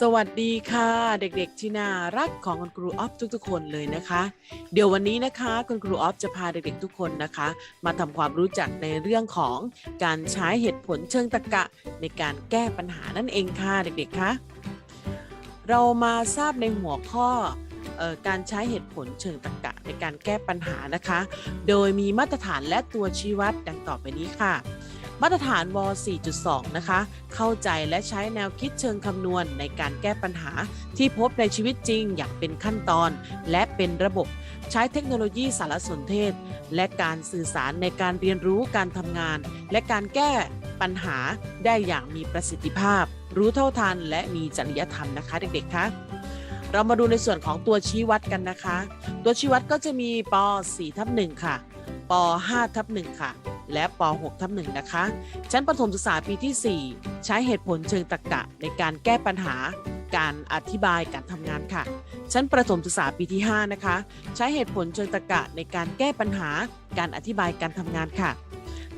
สวัสดีค่ะเด็กๆที่น่ารักของคุณครูออฟทุกๆคนเลยนะคะ เดี๋ยววันนี้นะคะคุณครูออฟจะพาเด็กๆทุกคนนะคะ มาทำความรู้จักในเรื่องของการใช้เหตุผลเชิงตรรกะในการแก้ปัญหานั่นเองค่ะเด็กๆคะเรามาทราบในหัวข้อเอ่อการใช้เหตุผลเชิงตรรกะในการแก้ปัญหานะคะ โดยมีมาตรฐานและตัวชี้วัดดังต่อไปนี้ค่ะ มาตรฐานว4.2 นะคะ เข้าใจและใช้แนวคิดเชิงคำนวณในการแก้ปัญหาที่พบในชีวิตจริงอย่างเป็นขั้นตอน และเป็นระบบ ใช้เทคโนโลยีสารสนเทศ และการสื่อสารในการเรียนรู้การทำงาน และการแก้ปัญหาได้อย่างมีประสิทธิภาพ รู้เท่าทัน และมีจริยธรรมนะคะ เด็กๆคะเรามาดูในส่วนของตัวชี้วัดกันนะคะ ตัวชี้วัดก็จะมีป 4 ทับ1ค่ะป 5 ทับ1ค่ะ และป 6 ทับ1นะคะ ชั้นประถมศึกษาปีที่ 4 ใช้เหตุผลเชิงตรรกะในการแก้ปัญหา การอธิบายการทำงานค่ะ ชั้นประถมศึกษาปีที่ 5 นะคะ ใช้เหตุผลเชิงตรรกะในการแก้ปัญหา การอธิบายการทำงานค่ะ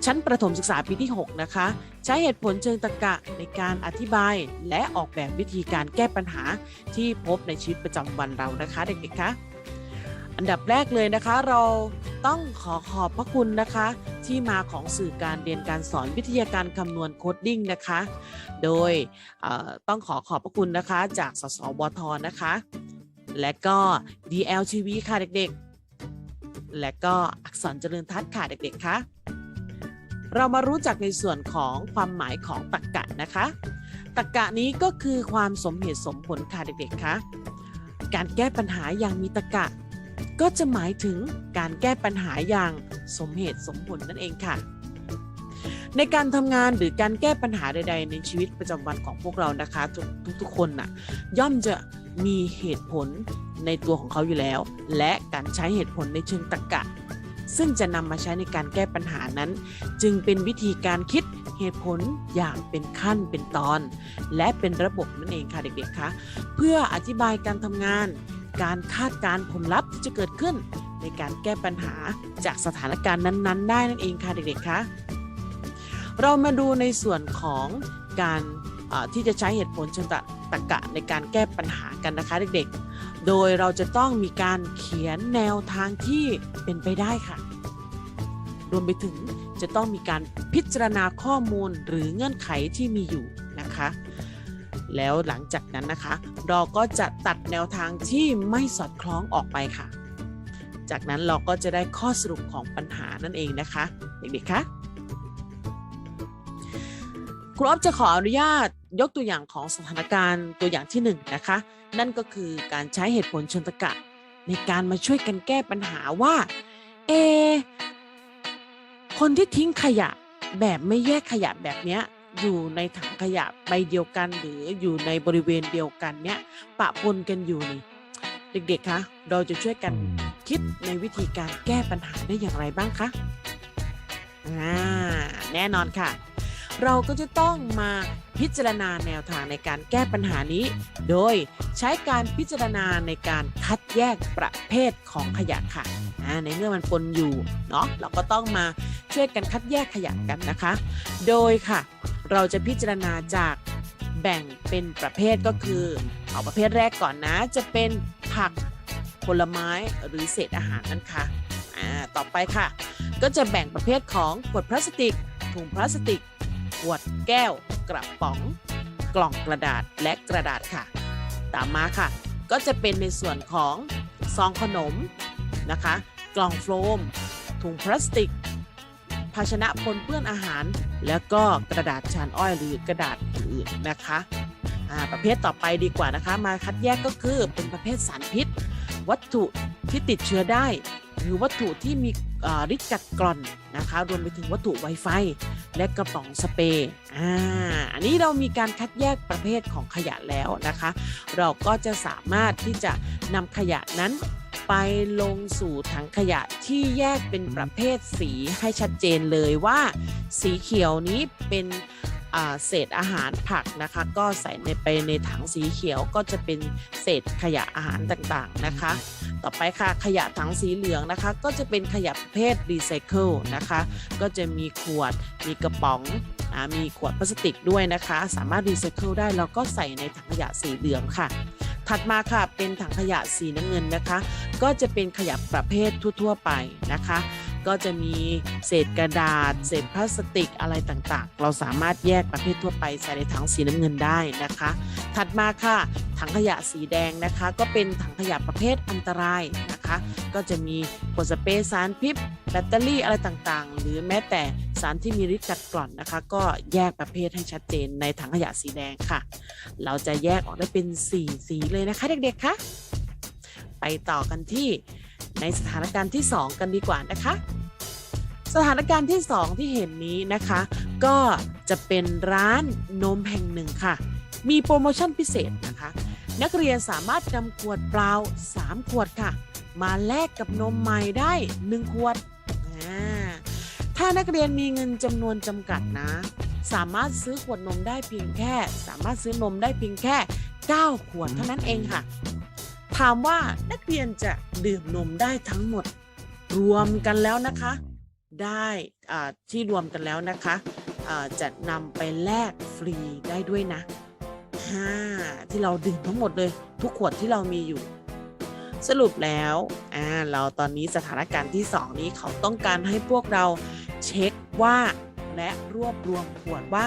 ชั้นประถมศึกษาปีที่ 6 นะคะ ใช้เหตุผลเชิงตรรกะในการอธิบาย และออกแบบวิธีการแก้ปัญหาที่พบในชีวิตประจำวันเรานะคะเด็กๆคะอันดับแรกเลยนะคะเรา ต้องขอขอบพระคุณนะคะ ที่มาของสื่อการเรียนการสอนวิทยาการคำนวณโคดดิ้งนะคะ โดยต้องขอขอบพระคุณนะคะ จากสสวทนะคะ และก็ DLTV ค่ะเด็กๆ และก็อักษรเจริญทัศน์ค่ะเด็กๆคะเรามารู้จักในส่วนของความหมายของตรรกะนะคะตรรกะนี้ก็คือความสมเหตุสมผลค่ะเด็กๆคะการแก้ปัญหาอย่างมีตรรกะ ก็จะหมายถึงการแก้ปัญหาอย่างสมเหตุสมผลนั่นเองค่ะ ในการทำงานหรือการแก้ปัญหาใด ๆ ในชีวิตประจำวันของพวกเรานะคะ ทุกๆคนน่ะย่อมจะมีเหตุผลในตัวของเขาอยู่แล้ว และการใช้เหตุผลในเชิงตรรกะ ซึ่งจะนำมาใช้ในการแก้ปัญหานั้น จึงเป็นวิธีการคิดเหตุผลอย่างเป็นขั้นเป็นตอน และเป็นระบบนั่นเองค่ะเด็กๆคะเพื่ออธิบายการทำงาน การคาดการณ์ผลลัพธ์ จะเกิดขึ้น ในการแก้ปัญหาจากสถานการณ์นั้น ๆ ได้นั่นเองค่ะเด็กๆคะเรามาดูในส่วนของการที่จะใช้เหตุผลเชิงตรรกะในการแก้ปัญหากันนะคะเด็กๆ โดยเราจะต้องมีการเขียนแนวทางที่เป็นไปได้ค่ะ รวมไปถึงจะต้องมีการพิจารณาข้อมูลหรือเงื่อนไขที่มีอยู่นะคะ แล้วหลังจากนั้นนะคะ เราก็จะตัดแนวทางที่ไม่สอดคล้องออกไปค่ะ จากนั้นเราก็จะได้ข้อสรุปของปัญหานั่นเองนะคะ เด็กๆคะครูอ๊อฟจะขออนุญาตยกตัวอย่างของสถานการณ์ตัวอย่างที่1นงนะคะ นั่นก็คือการใช้เหตุผลชิงตกะ ในการมาช่วยกันแก้ปัญหาว่า เอ คนที่ทิ้งขยะแบบไม่แยกขยะแบบเนี้ยอยู่ในถังขยะใบเดียวกันหรืออยู่ในบริเวณเดียวกันเนี้ยปะปนกันอยู่นี่ เด็กๆ คะ เราจะช่วยกันคิดในวิธีการแก้ปัญหาได้อย่างไรบ้างคะอ่าแน่นอนค่ะ เราก็จะต้องมาพิจารณาแนวทางในการแก้ปัญหานี้ โดยใช้การพิจารณาในการคัดแยกประเภทของขยะค่ะอ่าในเมื่อมันปนอยู่เนาะเราก็ต้องมาช่วยกันคัดแยกขยะกันนะคะ โดยค่ะ เราจะพิจารณาจากแบ่งเป็นประเภทก็คือ เอาประเภทแรกก่อนนะ จะเป็นผักผลไม้หรือเศษอาหารนั่นค่ะอ่าต่อไปค่ะ ก็จะแบ่งประเภทของขวดพลาสติก ถุงพลาสติก ขวดแก้ว กระป๋อง กล่องกระดาษและกระดาษค่ะ ตามมาค่ะ ก็จะเป็นในส่วนของซองขนมนะคะ กล่องโฟม ถุงพลาสติก ภาชนะปนเปื้อนอาหาร แล้วก็กระดาษชานอ้อยหรือกระดาษอื่นนะคะ ประเภทต่อไปดีกว่านะคะ มาคัดแยกก็คือเป็นประเภทสารพิษ วัตถุที่ติดเชื้อได้ หรือวัตถุที่มีฤทธิ์กัดกร่อนนะคะรวมไปถึงวัตถุไวไฟและกระป๋องสเปรย์อ่าอันนี้เรามีการคัดแยกประเภทของขยะแล้วนะคะ เราก็จะสามารถที่จะนำขยะนั้นไปลงสู่ถังขยะที่แยกเป็นประเภทสีให้ชัดเจนเลยว่า สีเขียวนี้เป็น เศษอาหารผักนะคะ ก็ใส่ในไปในถังสีเขียวก็จะเป็นเศษขยะอาหารต่างๆนะคะ ต่อไปค่ะขยะถังสีเหลืองนะคะ ก็จะเป็นขยะประเภทรีไซเคิลนะคะ ก็จะมีขวดมีกระป๋องมีขวดพลาสติกด้วยนะคะ สามารถรีไซเคิลได้แล้วก็ใส่ในถังขยะสีเหลืองค่ะถัดมาค่ะเป็นถังขยะสีน้ำเงินนะคะ ก็จะเป็นขยะประเภททั่ว ๆ ไปนะคะ ก็จะมีเศษกระดาษ เศษพลาสติกอะไรต่างๆ เราสามารถแยกประเภททั่วไปใส่ในถังสีน้ำเงินได้นะคะ ถัดมาค่ะ ถังขยะสีแดงนะคะ ก็เป็นถังขยะประเภทอันตรายนะคะ ก็จะมีขวดสเปรย์สารพิษแบตเตอรี่อะไรต่างๆ หรือแม้แต่สารที่มีฤทธิ์กัดกร่อนนะคะ ก็แยกประเภทให้ชัดเจนในถังขยะสีแดงค่ะ เราจะแยกออกได้เป็น 4 สีเลยนะคะเด็กๆคะไปต่อกันที่ ในสถานการณ์ที่ 2 กันดีกว่านะคะ สถานการณ์ที่ 2 ที่เห็นนี้นะคะ ก็จะเป็นร้านนมแห่งหนึ่งค่ะ มีโปรโมชั่นพิเศษนะคะ นักเรียนสามารถนำขวดเปล่า 3 ขวดค่ะ มาแลกกับนมใหม่ได้ 1 ขวด ถ้านักเรียนมีเงินจำนวนจำกัดนะ สามารถซื้อขวดนมได้เพียงแค่ สามารถซื้อนมได้เพียงแค่ 9 ขวดเท่านั้นเองค่ะ ถามว่านักเรียนจะดื่มนมได้ทั้งหมด รวมกันแล้วนะคะ ได้ที่รวมกันแล้วนะคะจะนำไปแลกฟรีได้ด้วยนะห้าที่เราดื่มทั้งหมดเลย ทุกขวดที่เรามีอยู่ สรุปแล้วอ่าเราตอนนี้สถานการณ์ที่ 2 นี้เขาต้องการให้พวกเราเช็คว่าและรวบรวมขวดว่า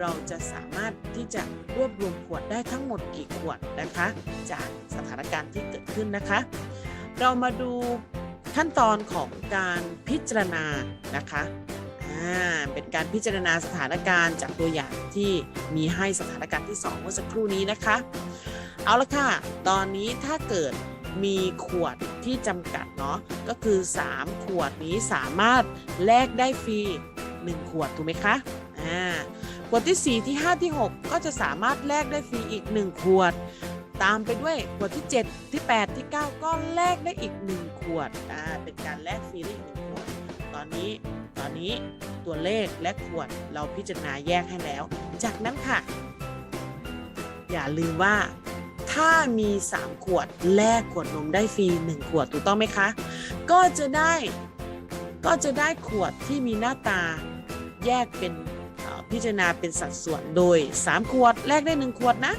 เราจะสามารถที่จะรวบรวมขวดได้ทั้งหมดกี่ขวดนะคะ จากสถานการณ์ที่เกิดขึ้นนะคะ เรามาดูขั้นตอนของการพิจารณานะคะเป็นการพิจารณาสถานการณ์จากตัวอย่างที่มีให้สถานการณ์ที่ 2 เมื่อสักครู่นี้นะคะ เอาละค่ะ ตอนนี้ถ้าเกิดมีขวดที่จำกัดเนาะก็คือ 3 ขวดนี้สามารถแลกได้ฟรี 1 ขวดถูกไหมคะอ่า ขวดที่ 4 ที่ 5 ที่ 6 ก็จะสามารถแลกได้ฟรีอีก 1 ขวด ตามไปด้วยขวดที่ 7 ที่ 8 ที่ 9 ก็แลกได้อีก 1 ขวดอ่าเป็นการแลกฟรีได้อีก 1 ขวด ตอนนี้ตอนนี้ตัวเลขและขวดเราพิจารณาแยกให้แล้ว จากนั้นค่ะ อย่าลืมว่าถ้ามี 3 ขวดแลกขวดนมได้ฟรี 1 ขวดถูกต้องไหมคะ ก็จะได้ก็จะได้ขวดที่มีหน้าตาแยกเป็น พิจารณาเป็นสัดส่วนโดย 3 ขวดแลกได้ 1 ขวดนะ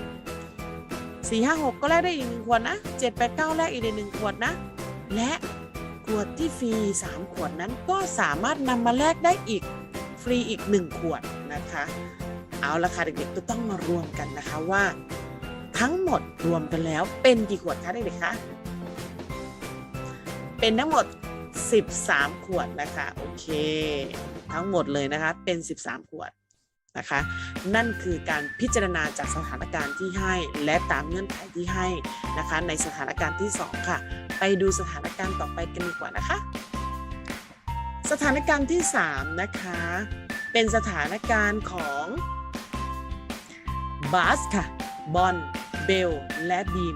4 5 6 ก็แลกได้อีก 1 ขวดนะ7 8 9 แลกอีกได้1ขวดนะ และขวดที่ฟรี 3 ขวดนั้นก็สามารถนำมาแลกได้อีกฟรีอีก 1 ขวดนะคะ เอาละค่ะเด็กๆก็ต้องมารวมกันนะคะว่า ทั้งหมดรวมกันแล้วเป็นกี่ขวดคะเด็กๆคะเป็นทั้งหมด 13 ขวดนะคะโอเค ทั้งหมดเลยนะคะเป็น 13 ขวด นะคะ นั่นคือการพิจารณาจากสถานการณ์ที่ให้และตามเงื่อนไขที่ให้นะคะ ในสถานการณ์ที่ 2 ค่ะ ไปดูสถานการณ์ต่อไปกันดีกว่านะคะ สถานการณ์ที่ 3 นะคะ เป็นสถานการณ์ของบาสค่ะบอลเบลและบีม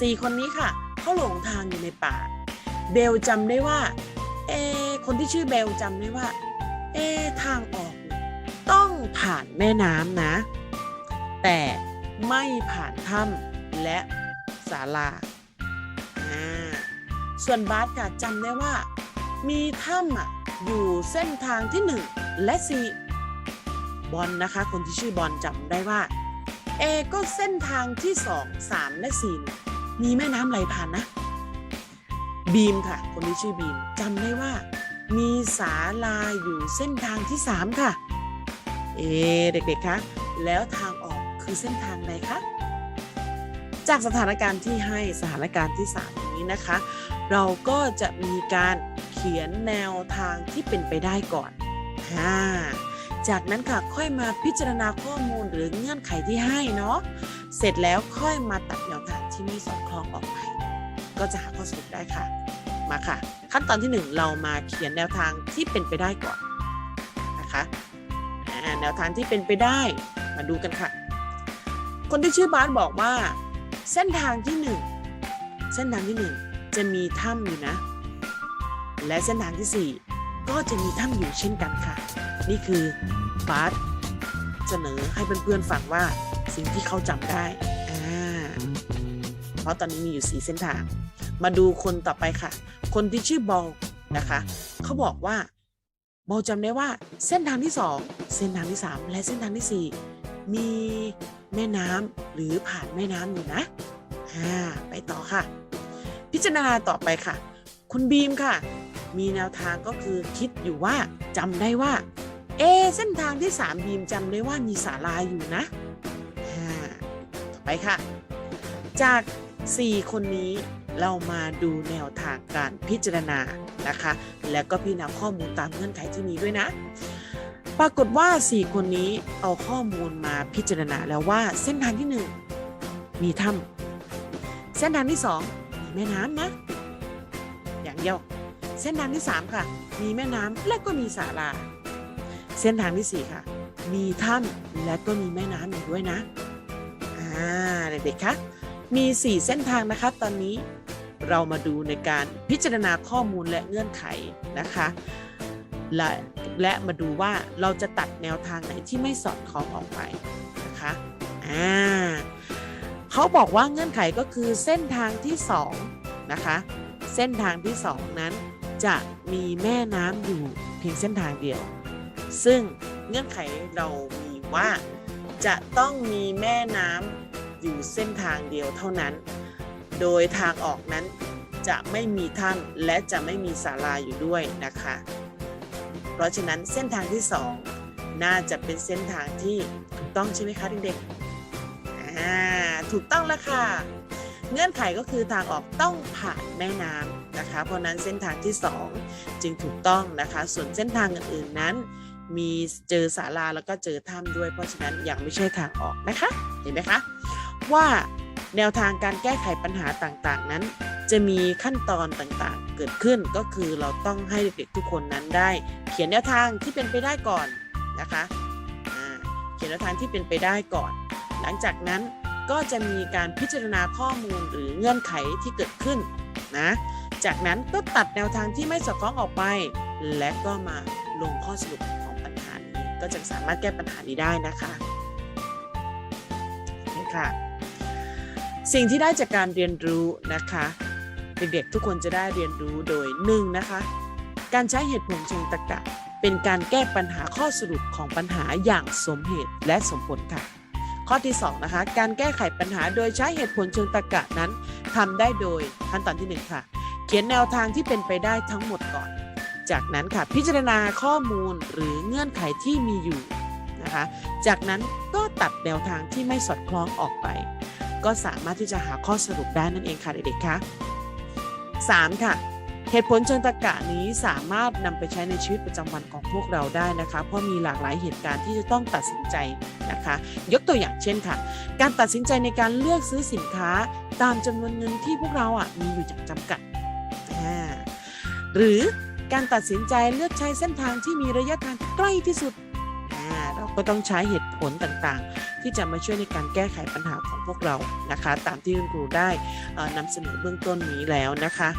สี่คนนี้ค่ะเขาหลงทางอยู่ในป่า เบลจำได้ว่าเอคนที่ชื่อเบลจำได้ว่าเอทางออก ต้องผ่านแม่น้ำนะ แต่ไม่ผ่านถ้ำและศาลา ส่วนบาสค่ะจำได้ว่า มีถ้ำอยู่เส้นทางที่ 1 และ 4 บอลนะคะ คนที่ชื่อบอลจำได้ว่า เอก็เส้นทางที่ 2 3 และ4เนี่ยมีแม่น้ำไหลผ่านนะ บีมค่ะ คนที่ชื่อบีมจำได้ว่า มีศาลาอยู่เส้นทางที่ 3 ค่ะ เอเด็กๆคะแล้วทางออกคือเส้นทางไหนคะจากสถานการณ์ที่ให้สถานการณ์ที่3นี้นะคะ เราก็จะมีการเขียนแนวทางที่เป็นไปได้ก่อนอ่าจากนั้นค่ะค่อยมาพิจารณาข้อมูลหรือเงื่อนไขที่ให้เนาะเสร็จแล้วค่อยมาตัดแนวทางที่ไม่สอดคล้องออกไปก็จะหาข้อสรุปได้ค่ะมาค่ะ ขั้นตอนที่ 1 เรามาเขียนแนวทางที่เป็นไปได้ก่อนนะคะ แนวทางที่เป็นไปได้ มาดูกันค่ะ คนที่ชื่อบาสบอกว่า เส้นทางที่ 1 เส้นทางที่ 1 จะมีถ้ำอยู่นะ และเส้นทางที่ 4 ก็จะมีถ้ำอยู่เช่นกันค่ะ นี่คือบาสเสนอให้เพื่อนๆฟังว่าสิ่งที่เขาจำได้อ่าเพราะตอนนี้มีอยู่4เส้นทาง มาดูคนต่อไปค่ะ คนที่ชื่อบอลนะคะ เขาบอกว่า บอลจำได้ว่าเส้นทางที่สองเส้นทางที่สามและเส้นทางที่สี่มีแม่น้ำหรือผ่านแม่น้ำอยู่นะอ่าไปต่อค่ะ พิจารณาต่อไปค่ะ คุณบีมค่ะ มีแนวทางก็คือคิดอยู่ว่าจำได้ว่า เอ เส้นทางที่ 3 บีมจำได้ว่ามีศาลาอยู่นะอ่าต่อไปค่ะ จาก 4 คนนี้เรามาดูแนวทางการพิจารณา นะคะ แล้วก็พิจารณาข้อมูลตามเงื่อนไขที่มีด้วยนะ ปรากฏว่า 4 คนนี้เอาข้อมูลมาพิจารณาแล้วว่าเส้นทางที่ 1 มีถ้ำเส้นทางที่ 2 มีแม่น้ำนะ อย่างเดียว เส้นทางที่ 3 ค่ะ มีแม่น้ำและก็มีศาลา เส้นทางที่ 4 ค่ะ มีถ้ำและก็มีแม่น้ำอยู่ด้วยนะ อ่าเด็กๆคะมี 4 เส้นทางนะคะ ตอนนี้ เรามาดูในการพิจารณาข้อมูลและเงื่อนไขนะคะ และและมาดูว่าเราจะตัดแนวทางไหนที่ไม่สอดคล้องออกไปนะคะอ่าเขาบอกว่าเงื่อนไขก็คือเส้นทางที่2นะคะเส้นทางที่ 2 นั้นจะมีแม่น้ำอยู่เพียงเส้นทางเดียว ซึ่งเงื่อนไขเรามีว่าจะต้องมีแม่น้ำอยู่เส้นทางเดียวเท่านั้น โดยทางออกนั้นจะไม่มีถ้ำและจะไม่มีศาลาอยู่ด้วยนะคะ เพราะฉะนั้นเส้นทางที่ 2 น่าจะเป็นเส้นทางที่ถูกต้องใช่ไหมคะเด็กๆถูกต้องแล้วค่ะ เงื่อนไขก็คือทางออกต้องผ่านแม่น้ำนะคะ เพราะนั้นเส้นทางที่ 2 จึงถูกต้องนะคะ ส่วนเส้นทางอื่นๆนั้น มีเจอศาลาแล้วก็เจอถ้ำด้วย เพราะฉะนั้นยังไม่ใช่ทางออกนะคะ เห็นไหมคะว่า แนวทางการแก้ไขปัญหาต่างๆ นั้น จะมีขั้นตอนต่างๆ เกิดขึ้นก็คือเราต้องให้เด็กๆทุกคนนั้นได้ เขียนแนวทางที่เป็นไปได้ก่อนนะคะเขียนแนวทางที่เป็นไปได้ก่อน หลังจากนั้นก็จะมีการพิจารณาข้อมูลหรือเงื่อนไขที่เกิดขึ้นนะจากนั้นก็ตัดแนวทางที่ไม่สอดคล้องออกไป และก็มาลงข้อสรุปของปัญหานี้ ก็จะสามารถแก้ปัญหานี้ได้นะคะนี่ค่ะ สิ่งที่ได้จากการเรียนรู้นะคะเด็กๆทุกคนจะได้เรียนรู้โดยหนึ่งนะคะการใช้เหตุผลเชิงตรรกะ เป็นการแก้ปัญหาข้อสรุปของปัญหาอย่างสมเหตุและสมผลค่ะ ข้อที่2นะคะการแก้ไขปัญหาโดยใช้เหตุผลเชิงตรรกะนั้นทำได้โดยขั้นตอนที่1ค่ะเขียนแนวทางที่เป็นไปได้ทั้งหมดก่อน จากนั้นค่ะพิจารณาข้อมูลหรือเงื่อนไขที่มีอยู่นะคะ จากนั้นก็ตัดแนวทางที่ไม่สอดคล้องออกไป ก็สามารถที่จะหาข้อสรุปได้นั่นเองค่ะเด็กๆคะ 3. ค่ะ เหตุผลเชิงตรรกะนี้สามารถนำไปใช้ในชีวิตประจำวันของพวกเราได้นะคะ เพราะมีหลากหลายเหตุการณ์ที่จะต้องตัดสินใจนะคะ ยกตัวอย่างเช่นค่ะ การตัดสินใจในการเลือกซื้อสินค้าตามจำนวนเงินที่พวกเราอะมีอยู่อย่างจำกัด หรือการตัดสินใจเลือกใช้เส้นทางที่มีระยะทางใกล้ที่สุด เราก็ต้องใช้เหตุผลต่างๆ ที่จะมาช่วยในการแก้ไขปัญหาของพวกเรานะคะ ตามที่คุณครูได้นำเสนอเบื้องต้นนี้แล้วนะคะ